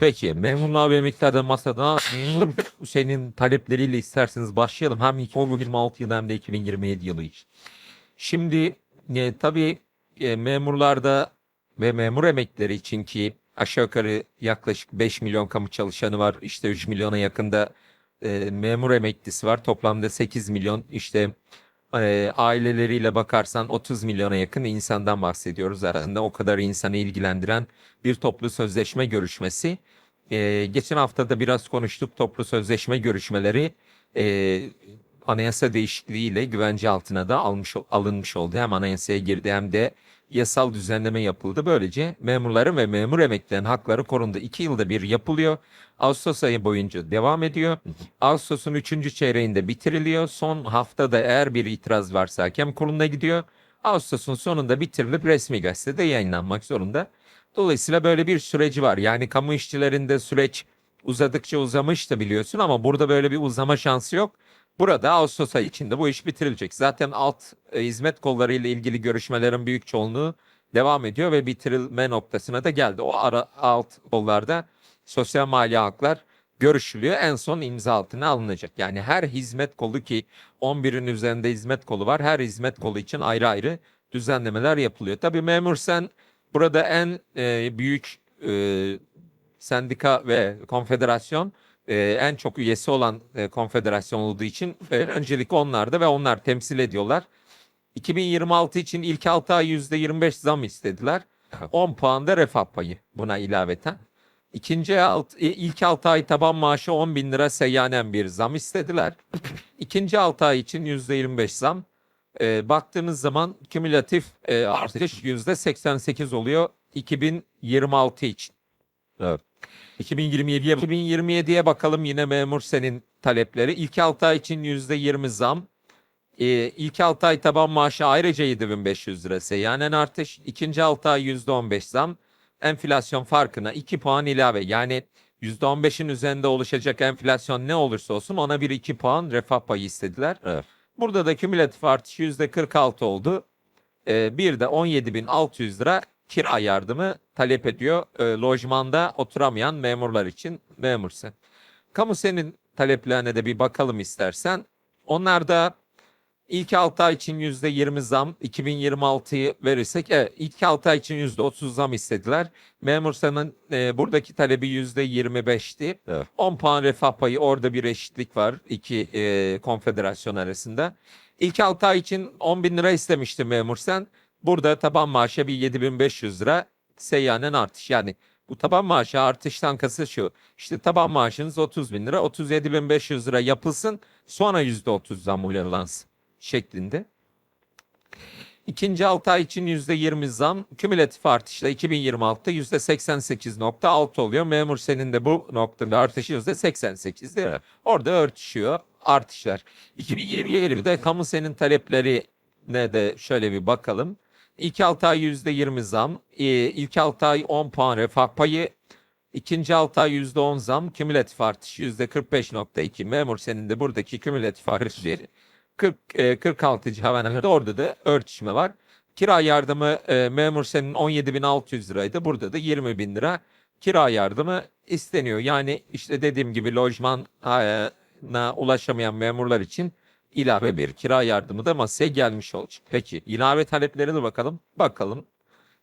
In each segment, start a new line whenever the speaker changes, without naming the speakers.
Peki memnunlar ve miktarda masada senin talepleriyle isterseniz başlayalım. Hem 2026 yılı hem de 2027 yılı için. Şimdi e, tabii e, memurlarda ve memur emekleri için ki aşağı yukarı yaklaşık 5 milyon kamu çalışanı var. İşte 3 milyona yakında e, memur emeklisi var. Toplamda 8 milyon işte e, aileleriyle bakarsan 30 milyona yakın insandan bahsediyoruz. Aslında o kadar insanı ilgilendiren bir toplu sözleşme görüşmesi. E, geçen hafta da biraz konuştuk toplu sözleşme görüşmeleri e, anayasa değişikliğiyle güvence altına da almış alınmış oldu. Hem anayasaya girdi hem de yasal düzenleme yapıldı. Böylece memurların ve memur emeklilerin hakları korundu. İki yılda bir yapılıyor. Ağustos ayı boyunca devam ediyor. Ağustos'un üçüncü çeyreğinde bitiriliyor. Son haftada eğer bir itiraz varsa hakem kuruluna gidiyor. Ağustos'un sonunda bitirilip resmi gazetede yayınlanmak zorunda. Dolayısıyla böyle bir süreci var. Yani kamu işçilerinde süreç uzadıkça uzamış da biliyorsun ama burada böyle bir uzama şansı yok. Burada Ağustos ayı içinde bu iş bitirilecek. Zaten alt e, hizmet kolları ile ilgili görüşmelerin büyük çoğunluğu devam ediyor ve bitirilme noktasına da geldi. O ara alt kollarda sosyal mali haklar görüşülüyor. En son imza altına alınacak. Yani her hizmet kolu ki 11'in üzerinde hizmet kolu var. Her hizmet kolu için ayrı ayrı düzenlemeler yapılıyor. Tabii memur sen burada en e, büyük e, sendika ve konfederasyon e, en çok üyesi olan e, konfederasyon olduğu için e, öncelikle onlarda ve onlar temsil ediyorlar. 2026 için ilk 6 ay %25 zam istediler. 10 puan da refah payı buna ilaveten. İkinci alt, e, ilk 6 ay taban maaşı 10 bin lira seyyanen bir zam istediler. İkinci 6 ay için %25 zam. E, baktığınız zaman kümülatif e, artış %88 oluyor 2026 için.
Evet.
2027'ye 2027'ye bakalım yine memur senin talepleri. İlk 6 ay için %20 zam. Ee, ilk 6 ay taban maaşı ayrıca 7500 lira seyyanen artış. İkinci 6 ay %15 zam. Enflasyon farkına 2 puan ilave. Yani %15'in üzerinde oluşacak enflasyon ne olursa olsun ona bir 2 puan refah payı istediler.
Evet.
Burada da kümülatif artış %46 oldu. Ee, bir de 17.600 lira kira yardımı talep ediyor e, lojmanda oturamayan memurlar için memursun. Kamu senin taleplerine de bir bakalım istersen. Onlar da ilk 6 ay için %20 zam 2026'yı verirsek evet, ilk 6 ay için %30 zam istediler. Memur senin e, buradaki talebi %25'ti.
Evet.
10 puan refah payı orada bir eşitlik var iki e, konfederasyon arasında. İlk 6 ay için 10 bin lira istemişti memur sen. Burada taban maaşa bir 7500 lira seyyanen artış. Yani bu taban maaşı artıştan kasıt şu. İşte taban maaşınız 30 bin lira 37.500 lira yapılsın sonra %30 zam uygulansın şeklinde. İkinci 6 ay için %20 zam, kümülatif artışla 2026'da %88.6 oluyor. Memur senin de bu noktada artışı %88 değil mi? Orada örtüşüyor artışlar. 2020'de kamu senin talepleri ne de şöyle bir bakalım. İlk 6 ay %20 zam, e, ilk 6 ay 10 puan refah payı, ikinci 6 ay %10 zam, kümülatif artış %45.2. Memur senin de buradaki kümülatif artış yeri 40, e, 46 havanada orada da örtüşme var. Kira yardımı e, memur senin 17.600 liraydı. Burada da 20 bin lira kira yardımı isteniyor. Yani işte dediğim gibi lojmana ulaşamayan memurlar için ilave bir kira yardımı da masaya gelmiş olacak. Peki ilave taleplerine bakalım. Bakalım.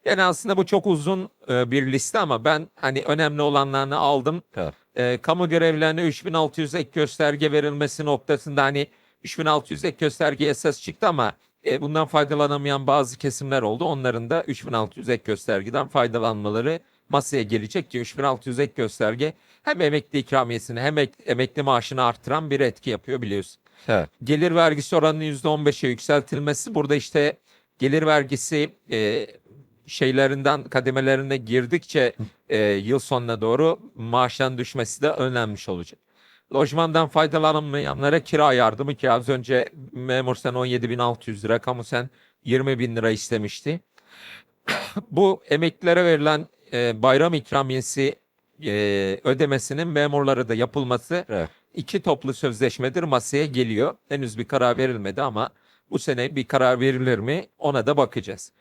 Yani aslında bu çok uzun e, bir liste ama ben hani önemli olanlarını aldım.
Evet.
E, kamu görevlilerine 3600 ek gösterge verilmesi noktasında hani 3600 ek gösterge esas çıktı ama e, bundan faydalanamayan bazı kesimler oldu. Onların da 3600 ek göstergeden faydalanmaları masaya gelecek ki 3600 ek gösterge hem emekli ikramiyesini hem ek- emekli maaşını artıran bir etki yapıyor biliyorsun.
Evet.
Gelir vergisi oranının %15'e yükseltilmesi burada işte gelir vergisi e, şeylerinden kademelerine girdikçe e, yıl sonuna doğru maaştan düşmesi de önlenmiş olacak. Lojmandan faydalanamayanlara kira yardımı ki az önce memur sen 17.600 lira, kamu sen 20.000 lira istemişti. Bu emeklilere verilen e, bayram ikramiyesi e, ödemesinin memurlara da yapılması
Evet.
İki toplu sözleşmedir masaya geliyor. Henüz bir karar verilmedi ama bu sene bir karar verilir mi ona da bakacağız.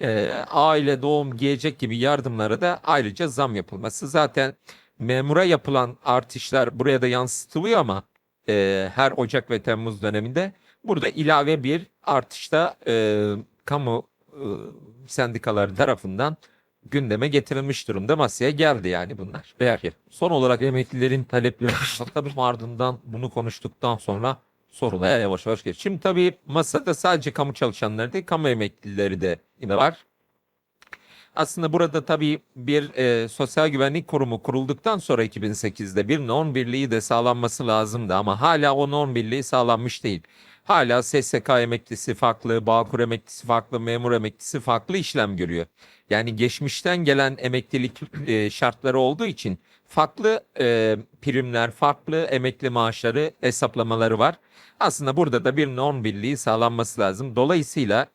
Ee, aile, doğum, giyecek gibi yardımlara da ayrıca zam yapılması. Zaten memura yapılan artışlar buraya da yansıtılıyor ama e, her Ocak ve Temmuz döneminde burada ilave bir artışta e, kamu e, sendikaları tarafından gündeme getirilmiş durumda masaya geldi yani bunlar. Peki. Son olarak emeklilerin talepleri tabii ardından bunu konuştuktan sonra sorulara yavaş yavaş geç. Şimdi tabii masada sadece kamu çalışanları değil kamu emeklileri de var. Aslında burada tabii bir e, sosyal güvenlik kurumu kurulduktan sonra 2008'de bir norm birliği de sağlanması lazımdı ama hala o norm birliği sağlanmış değil. Hala SSK emeklisi farklı, Bağkur emeklisi farklı, memur emeklisi farklı işlem görüyor. Yani geçmişten gelen emeklilik e, şartları olduğu için farklı e, primler, farklı emekli maaşları hesaplamaları var. Aslında burada da bir norm birliği sağlanması lazım. Dolayısıyla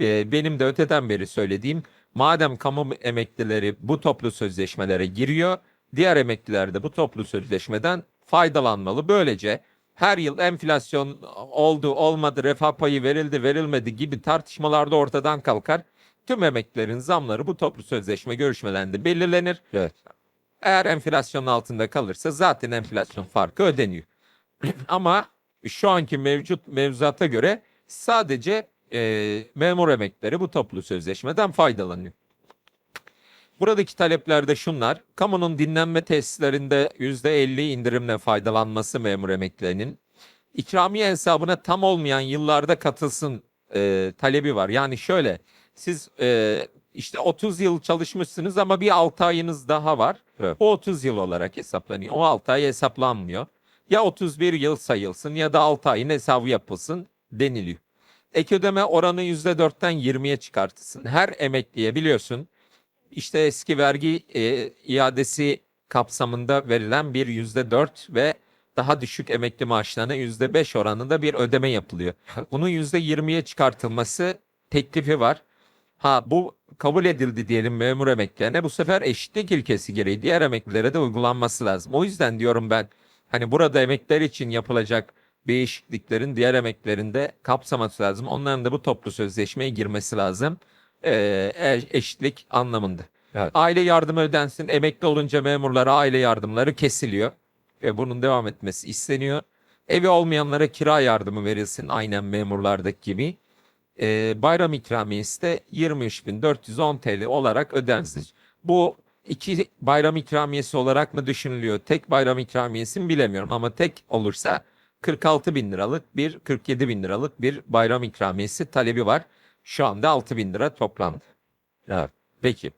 e, benim de öteden beri söylediğim madem kamu emeklileri bu toplu sözleşmelere giriyor, diğer emekliler de bu toplu sözleşmeden faydalanmalı. Böylece her yıl enflasyon oldu, olmadı, refah payı verildi, verilmedi gibi tartışmalarda ortadan kalkar. Tüm emeklilerin zamları bu toplu sözleşme görüşmelerinde belirlenir.
Evet.
Eğer enflasyonun altında kalırsa zaten enflasyon farkı ödeniyor. Ama şu anki mevcut mevzuata göre sadece e, memur emeklileri bu toplu sözleşmeden faydalanıyor. Buradaki talepler de şunlar. Kamunun dinlenme tesislerinde %50 indirimle faydalanması memur emeklilerinin. İkramiye hesabına tam olmayan yıllarda katılsın e, talebi var. Yani şöyle siz e, işte 30 yıl çalışmışsınız ama bir 6 ayınız daha var.
Evet.
O 30 yıl olarak hesaplanıyor. O 6 ay hesaplanmıyor. Ya 31 yıl sayılsın ya da 6 ayın hesabı yapılsın deniliyor. Ek ödeme oranı %4'ten 20'ye çıkartılsın. Her emekliye biliyorsun işte eski vergi e, iadesi kapsamında verilen bir %4 ve daha düşük emekli maaşlarına %5 oranında bir ödeme yapılıyor. Bunun %20'ye çıkartılması teklifi var. Ha bu kabul edildi diyelim memur emeklilerine bu sefer eşitlik ilkesi gereği diğer emeklilere de uygulanması lazım. O yüzden diyorum ben hani burada emekliler için yapılacak değişikliklerin diğer emeklilerin de kapsaması lazım. Onların da bu toplu sözleşmeye girmesi lazım. Ee, e- eşitlik anlamında.
Evet.
Aile yardımı ödensin. Emekli olunca memurlara aile yardımları kesiliyor. Ve bunun devam etmesi isteniyor. Evi olmayanlara kira yardımı verilsin aynen memurlardaki gibi. Ee, bayram ikramiyesi de 23.410 TL olarak ödensin. Bu iki bayram ikramiyesi olarak mı düşünülüyor? Tek bayram ikramiyesi mi bilemiyorum ama tek olursa 46 bin liralık bir 47 bin liralık bir bayram ikramiyesi talebi var. Şu anda 6 bin lira toplandı.
Evet.
Peki.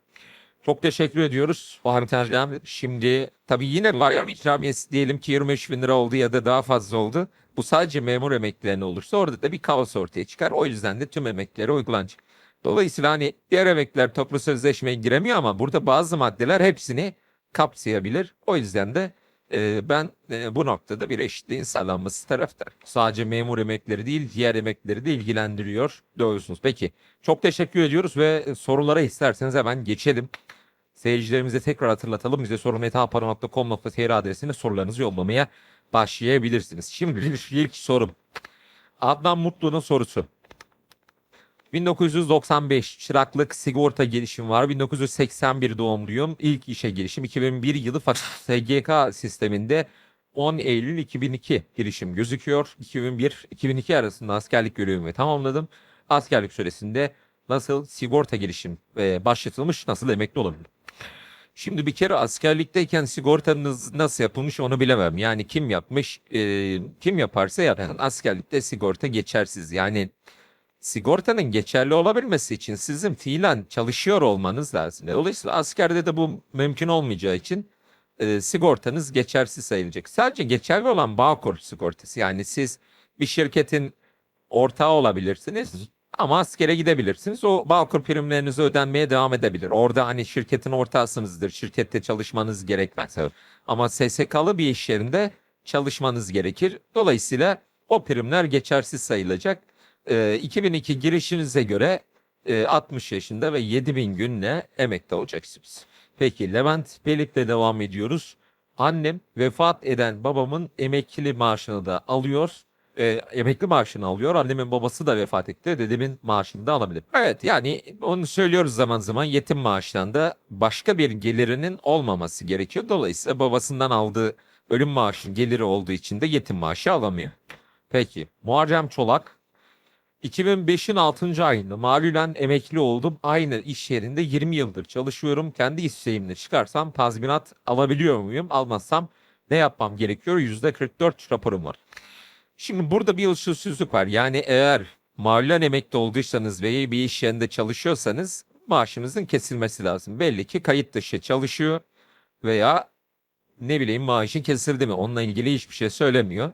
Çok teşekkür ediyoruz Fahri Tercih'im. Şimdi tabii yine bayram ikramiyesi diyelim ki 23 bin lira oldu ya da daha fazla oldu. Bu sadece memur emeklilerine olursa orada da bir kaos ortaya çıkar. O yüzden de tüm emeklilere uygulanacak. Dolayısıyla hani diğer emekliler toplu sözleşmeye giremiyor ama burada bazı maddeler hepsini kapsayabilir. O yüzden de e, ben e, bu noktada bir eşitliğin sağlanması taraftar. Sadece memur emekleri değil diğer emeklileri de ilgilendiriyor diyorsunuz. Peki çok teşekkür ediyoruz ve sorulara isterseniz hemen geçelim. Seyircilerimize tekrar hatırlatalım. Bize sorun.com.tr adresine sorularınızı yollamaya başlayabilirsiniz. Şimdi ilk sorum. Adnan Mutlu'nun sorusu. 1995 çıraklık sigorta girişim var. 1981 doğumluyum. İlk işe girişim 2001 yılı fakat SGK sisteminde 10 Eylül 2002 girişim gözüküyor. 2001-2002 arasında askerlik görevimi tamamladım. Askerlik süresinde nasıl sigorta girişim e, başlatılmış, nasıl emekli olabilirim? Şimdi bir kere askerlikteyken sigortanız nasıl yapılmış onu bilemem. Yani kim yapmış, e, kim yaparsa yapsın. Askerlikte sigorta geçersiz. Yani sigortanın geçerli olabilmesi için sizin fiilen çalışıyor olmanız lazım. Dolayısıyla askerde de bu mümkün olmayacağı için e, sigortanız geçersiz sayılacak. Sadece geçerli olan Bağkur sigortası. Yani siz bir şirketin ortağı olabilirsiniz ama askere gidebilirsiniz. O Bağkur primleriniz ödenmeye devam edebilir. Orada hani şirketin ortağısınızdır. Şirkette çalışmanız gerekmez. Ama SSK'lı bir iş yerinde çalışmanız gerekir. Dolayısıyla o primler geçersiz sayılacak. Ee, 2002 girişinize göre e, 60 yaşında ve 7000 günle emekli olacaksınız. Peki Levent Pelik'le devam ediyoruz. Annem vefat eden babamın emekli maaşını da alıyor. e, emekli maaşını alıyor. Annemin babası da vefat etti. Dedemin maaşını da alabilir. Evet yani onu söylüyoruz zaman zaman yetim maaştan da başka bir gelirinin olmaması gerekiyor. Dolayısıyla babasından aldığı ölüm maaşının geliri olduğu için de yetim maaşı alamıyor. Peki Muharrem Çolak 2005'in 6. ayında malulen emekli oldum. Aynı iş yerinde 20 yıldır çalışıyorum. Kendi isteğimle çıkarsam tazminat alabiliyor muyum? Almazsam ne yapmam gerekiyor? %44 raporum var. Şimdi burada bir usulsüzlük var. Yani eğer malulen emekli olduysanız ve bir iş yerinde çalışıyorsanız maaşınızın kesilmesi lazım. Belli ki kayıt dışı çalışıyor veya ne bileyim maaşın kesildi mi? Onunla ilgili hiçbir şey söylemiyor.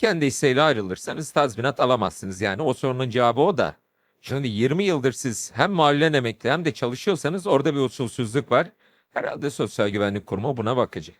Kendi isteğiyle ayrılırsanız tazminat alamazsınız. Yani o sorunun cevabı o da. Şimdi 20 yıldır siz hem mahallen emekli hem de çalışıyorsanız orada bir usulsüzlük var. Herhalde Sosyal Güvenlik Kurumu buna bakacak.